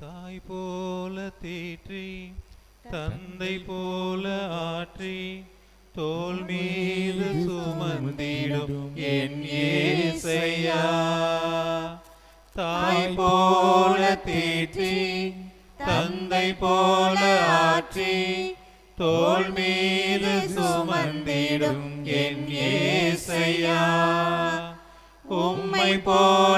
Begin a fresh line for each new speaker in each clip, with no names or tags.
தாய் போல தேற்றி தந்தை போல ஆற்றி தோல் மீது சுமந்திடும் என் ஏசையா. தாய் போல தேற்றி தந்தை போல ஆற்றி தோல் மீது சுமந்திடும் என் ஏசையா. உம்மை போல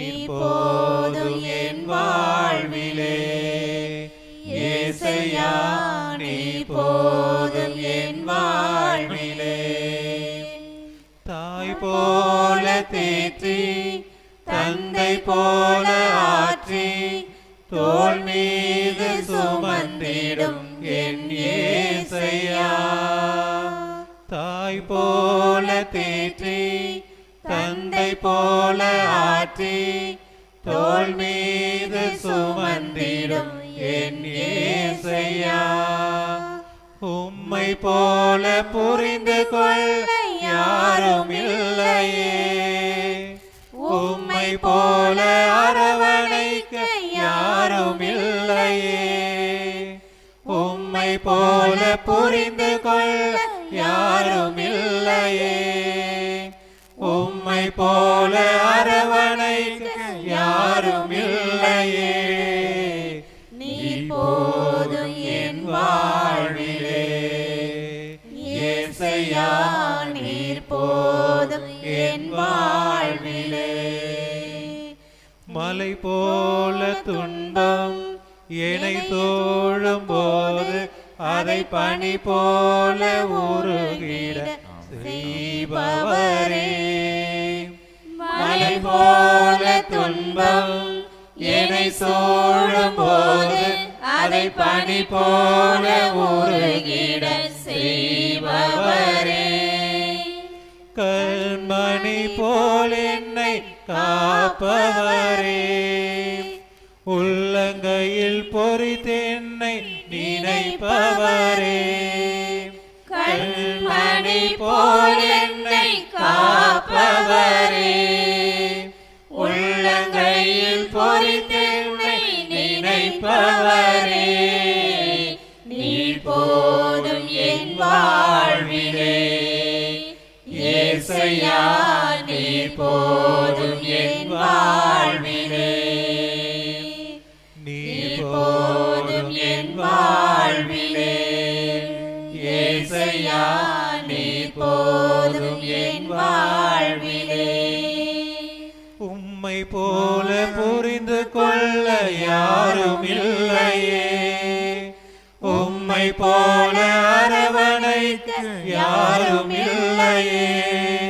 நீர் போதும் என் வாழ்விலே. ஏசையா நீ போதும் என் வாழ்விலே. தாய் போல தேற்றி தந்தை போல ஆற்றி தோல் மீது சுமந்திடும் என் ஏசையா. தாய் போல தேற்றி தந்தை போல ஆற்றி தோல் மீது சுமந்திடும் என் ஏசையா. உம்மை போல புரிந்து கொள்ள யாரும் இல்லையே. உம்மை போல அரவணைக்க யாரும் இல்லையே. உம்மை போல புரிந்து கொள்ள யாரும் இல்லையே. போல அரவணைக்க யாரும் இல்லையே. நீர் போதும் என் வாழ்விலே. ஏசையா நீர் போதும் என் வாழ்விலே. மலை போல துன்பம் என்னை தோழும் போது அதை பனி போல உருகிட செய்பவரே. மலை போல துன்பம் என்னை சோழும் போது அதை பணி போல உருகிட செய்பவரே. கண்மணி போல் என்னை காப்பவரே. உள்ளங்கையில் பொறித்தென்னை நினைப்பவரே. கண்மணி போல் ஏசையா நீர் போதும் என் வாழ்விலே. நீர் போதும் என் வாழ்விலே. ஏசையா நீர் போதும் என் வாழ்விலே. உம்மை போல புரிந்து கொள்ள யாரும் இல்லையே. உம்மை போல யாரும் இல்லையே.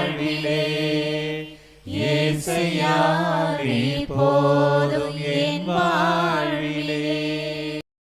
இசையாடி போதும் என்